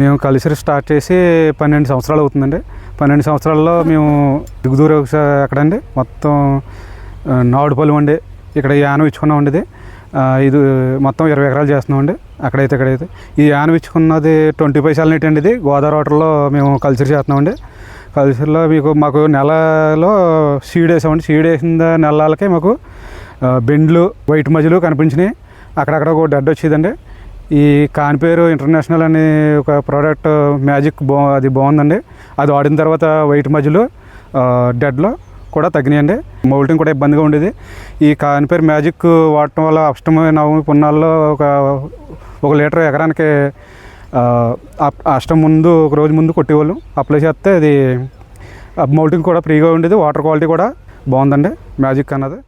మేము కలిసి స్టార్ట్ చేసి పన్నెండు సంవత్సరాలు అవుతుందండి. పన్నెండు సంవత్సరాల్లో మేము దిగుదూరు ఎక్కడండి? మొత్తం నాడుపల్లి అండి ఇక్కడ యానం ఇచ్చుకున్నాం ఇది. ఇది మొత్తం ఇరవై ఎకరాలు చేస్తున్నామండి అక్కడైతే ఇక్కడైతే. ఈ యానం ఇచ్చుకున్నది ట్వంటీ ఫైవ్ నీటి అండి ఇది. గోదావరి వాటర్లో మేము కల్చర్ చేస్తున్నామండి కల్చర్లో మీకు మాకు నెలలో సీడ్ వేసామండి. సీడ్ వేసిన నెలలకే మాకు బెండ్లు వైట్ మధ్యలో కనిపించినాయి. అక్కడక్కడ ఒక డెడ్ వచ్చేదండి. ఈ కాన్పేరు ఇంటర్నేషనల్ అనే ఒక ప్రోడక్ట్ మ్యాజిక్ బా అది బాగుందండి. అది వాడిన తర్వాత వైట్ మధ్యలో డెడ్లో కూడా తగ్గినాయండి. మౌల్టింగ్ కూడా ఇబ్బందిగా ఉండేది. ఈ కాన్పేర్ మ్యాజిక్ వాడటం వల్ల అష్టమి నవమి పున్నాల్లో ఒక ఒక లీటర్ ఎకరానికి అష్టం ముందు ఒక రోజు ముందు కొట్టేవాళ్ళం. అప్లై చేస్తే అది మౌల్టింగ్ కూడా ఫ్రీగా ఉండేది. వాటర్ క్వాలిటీ కూడా బాగుందండి మ్యాజిక్ అన్నది.